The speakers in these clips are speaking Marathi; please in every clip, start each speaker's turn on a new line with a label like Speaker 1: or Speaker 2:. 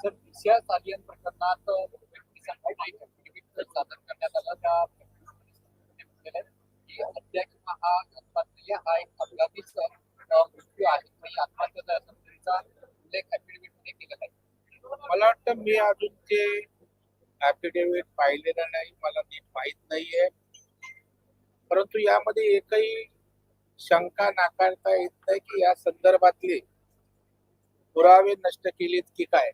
Speaker 1: सर दिशा चालियन प्रकरणात व्यक्तीसाठी एक affidavit सादर करण्यात आलं त्या म्हटलेलं की हत्या किंवा हा आत्महत्या हा एक अपघातीच मृत्यू आहे. म्हणजे आणि आत्महत्येचा असं उल्लेख affidavit केलेला आहे.
Speaker 2: मला वाटतं मी अजून ते ऍफिडेव्हिट पाहिलेलं नाही. मला ते माहीत नाहीये. परंतु यामध्ये एकही शंका नाकारता येत नाही की या संदर्भातले पुरावे नष्ट केलेत की काय.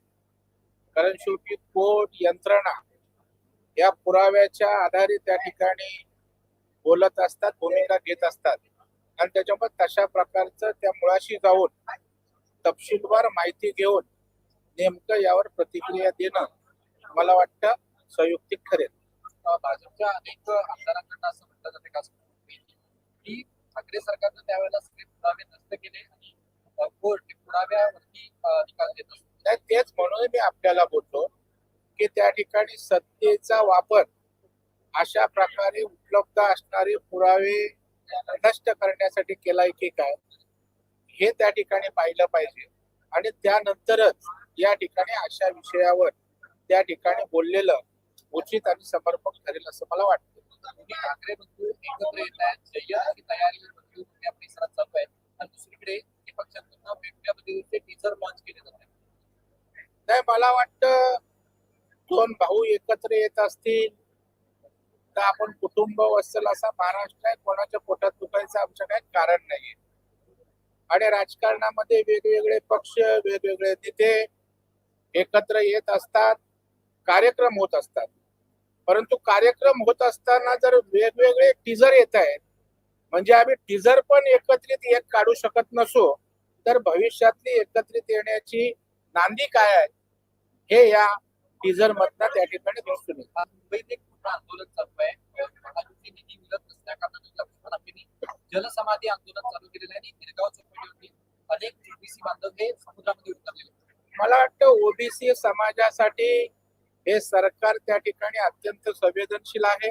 Speaker 2: कारण शेवटी कोर्ट यंत्रणा या पुराव्याच्या आधारे त्या ठिकाणी बोलत असतात भूमिका घेत असतात. आणि त्याच्यामुळे तशा प्रकारचं त्या मुळाशी जाऊन तपशीलवार माहिती घेऊन नेमकं यावर प्रतिक्रिया देणं मला वाटतं संयुक्तिक ठरेल.
Speaker 1: भाजपच्या अनेक आमदारांकडनं असं म्हटलं जाते का की ठाकरे सरकारनं त्यावेळेला सगळे पुरावे नष्ट केले आणि अं, कोर्ट पुराव्यावरती अं, निकाल देत असतो
Speaker 2: नाही तेच म्हणून मी आपल्याला बोलतो की त्या ठिकाणी सत्तेचा वापर अशा प्रकारे उपलब्ध असणारे पुरावे नष्ट करण्यासाठी केलाय की काय हे त्या ठिकाणी पाहिलं पाहिजे. आणि त्यानंतरच या ठिकाणी अशा विषयावर त्या ठिकाणी बोललेलं उचित आणि समर्पक ठरेल असं मला वाटतं. मला वाटतं दोन भाऊ एकत्र येत असतील तर आपण कुटुंब वत्सल असा महाराष्ट्र आहे कोणाच्या पोटात दुखायचं आमचं काही कारण नाही आणि राजकारणामध्ये वेगवेगळे पक्ष वेगवेगळे नेते एकत्र येत असतात कार्यक्रम होत असतात. परंतु कार्यक्रम होत असताना जर वेगवेगळे टीजर येत आहेत म्हणजे आम्ही टीजर पण एकत्रित एक काढू शकत नसो तर भविष्यातली एकत्रित येण्याची नांदी काय आहे? हे या टीजर मधनं त्या ठिकाणी दिसून.
Speaker 1: मुंबईत एक मोठं आंदोलन चालू आहे निधी मिळत नसल्या कारणाने जलसमाधी आंदोलन चालू केलेलं आहे आणि गिरगाव चौपाटीवरती अनेक ओबीसी बांधव हे समुद्रामध्ये उतरलेले.
Speaker 2: मला वाटतं ओबीसी समाजासाठी हे सरकार त्या ठिकाणी अत्यंत संवेदनशील आहे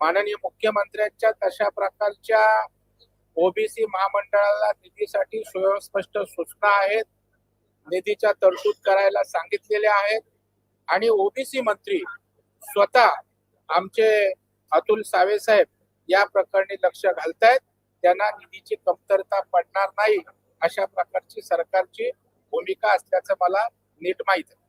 Speaker 2: माननीय मुख्यमंत्र्यांच्या तशा प्रकारच्या ओबीसी महामंडळाला निधीसाठी सुस्पष्ट सूचना आहेत निधीच्या तरतूद करायला सांगितलेल्या आहेत. आणि ओबीसी मंत्री स्वतः आमचे अतुल सावे साहेब या प्रकरणी लक्ष घालतायत. त्यांना निधीची कमतरता पडणार नाही अशा प्रकारची सरकारची भूमिका असल्याचं मला नीट माहीत आहे.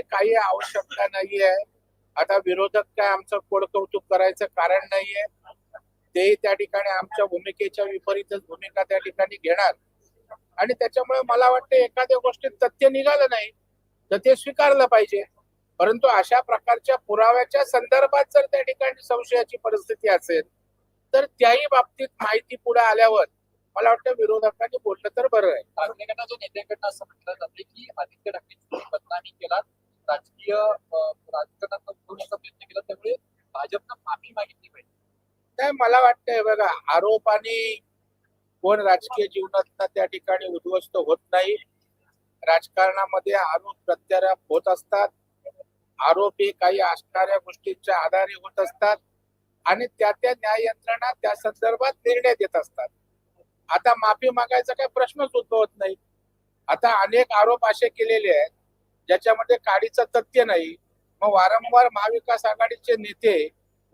Speaker 3: पळवाट
Speaker 2: काही आवश्यकता नाहीये. आता विरोधक काय आमचं कोड कौतुक करायचं कारण नाहीये? ते त्या ठिकाणी आमच्या भूमिकेच्या विपरीतच भूमिका त्या ठिकाणी घेणार. आणि त्याच्यामुळे मला वाटतं एखाद्या गोष्टीत तथ्य निघालं नाही तर ते स्वीकारलं पाहिजे. परंतु अशा प्रकारच्या पुराव्याच्या संदर्भात जर त्या ठिकाणी संशयाची परिस्थिती असेल तर त्याही बाबतीत माहिती पुढे आल्यावर मला वाटतं विरोधकांनी बोललं तर बरं आहे.
Speaker 1: ठाकरे गटाच्या नेत्यांकडनं असं म्हटलं जाते की आदित्य ठाकरे बदनामी केला राजकीय राजकारणात उठवण्याचा प्रयत्न केला त्यामुळे भाजपनं माफी मागितली पाहिजे.
Speaker 2: नाही मला वाटतंय बघा आरोपाने कोण राजकीय जीवनात त्या ठिकाणी उद्ध्वस्त होत नाही. राजकारणामध्ये आरोप प्रत्यारोप होत असतात. आरोपी काही असणाऱ्या गोष्टींच्या आधारे होत असतात आणि त्या त्या न्याय यंत्रणा त्या संदर्भात निर्णय देत असतात. आता माफी मागायचा काही प्रश्नच उद्भवत नाही. आता अनेक आरोप असे केलेले आहेत ज्याच्यामध्ये काडीचं तथ्य नाही मग वारंवार महाविकास आघाडीचे नेते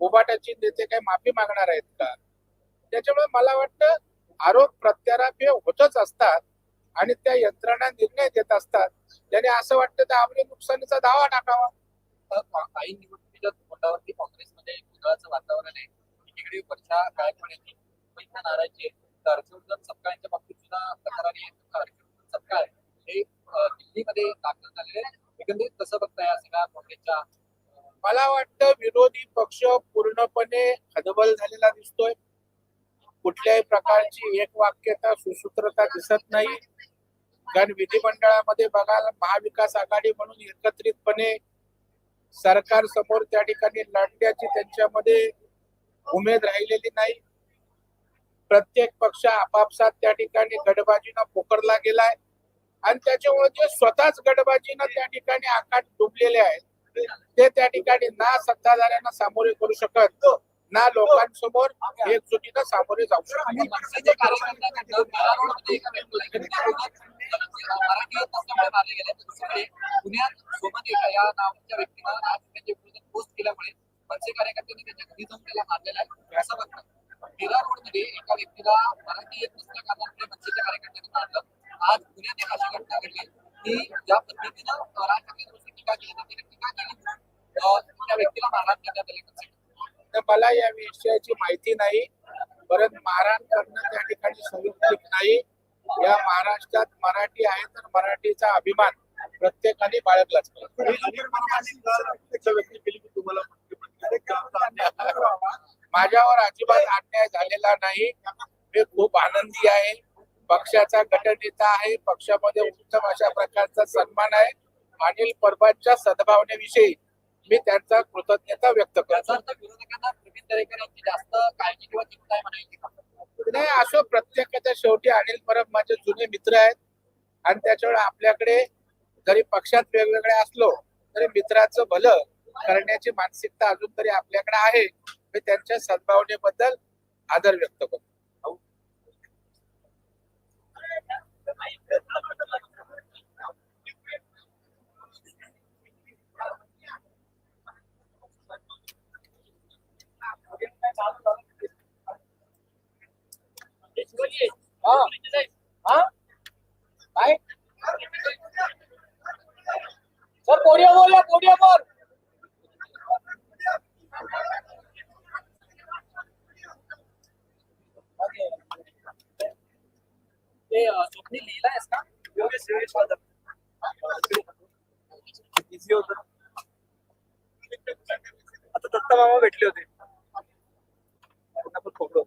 Speaker 2: उभाट्याचे नेते काही माफी मागणार आहेत का? त्याच्यामुळे मला वाटतं आरोप प्रत्यारोप हे होतच असतात आणि त्या यंत्रणा निर्णय देत असतात. त्याने असं वाटतं तर आपले नुकसानीचा दावा टाकावा.
Speaker 1: काही निवडणुकीच्या तोंडावरती काँग्रेसमध्ये गोंधळाचं वातावरण आहे. तिकडे वर्षा गायकवाड यांनी मुंबईच्या नाराजी आहे. तर सपकाळ यांच्या बाबतीत सुद्धा तक्रारी आहेत अर्जुन सपकाळ दिल्लीमध्ये दाखल झालेले एकंदरीत कसं बघताय या सगळ्या काँग्रेसच्या
Speaker 2: मला वाटतं विरोधी पक्ष पूर्णपणे हदबल झालेला दिसतोय. कुठल्याही प्रकारची एक वाक्यता सुसूत्रता दिसत नाही. कारण विधिमंडळामध्ये बघायला महाविकास आघाडी म्हणून एकत्रितपणे सरकार समोर त्या ठिकाणी लढण्याची त्यांच्यामध्ये उमेद राहिलेली नाही. प्रत्येक पक्ष आपापसात त्या ठिकाणी गडबाजीनं पोकरला गेलाय. आणि त्याच्यामुळे जे स्वतःच गटबाजीनं त्या ठिकाणी आकाट डुबलेले आहेत ते त्या ठिकाणी ना सत्ताधाऱ्यांना सामोरे करू शकत ना लोकांसमोर एकजुटीनं सामोरे जाऊ शकत.
Speaker 1: आज पुण्यात एक अशी घटना घडली की ज्या पद्धतीनं राज ठाकरे टीका केली जाते. टीका केली त्या व्यक्तीला मारहाण करण्यात आली.
Speaker 2: तर मला या विषयाची माहिती नाही परत मारहाण करणं त्या ठिकाणी संयुक्तिक नाही. या महाराष्ट्रात मराठी आहे तर मराठीचा अभिमान प्रत्येकाने बाळगलाच
Speaker 3: व्यक्ती तुम्हाला
Speaker 2: माझ्यावर अजिबात अन्याय झालेला नाही. मी खूप आनंदी आहे. पक्षाचा गटनेता आहे. पक्षामध्ये उत्तम अशा प्रकारचा सन्मान आहे. अनिल परबांच्या सद्भावनेविषयी मी त्यांचा कृतज्ञता व्यक्त करतो? नाही असो प्रत्येकाच्या शेवटी अनिल परब माझे जुने मित्र आहेत. आणि त्याच्यामुळे आपल्याकडे जरी पक्षात वेगवेगळे असलो तरी मित्राचं भलं करण्याची मानसिकता अजून तरी आपल्याकडे आहे. मी त्यांच्या सद्भावनेबद्दल आदर व्यक्त करतो. हा. हा? काय सर पोडियमवर या पोडियमवर
Speaker 1: ते अं, स्वप्नील लिहिला आहेस का
Speaker 3: इझी होत. आता दत्ता मामा भेटले होते. आपण खोकलो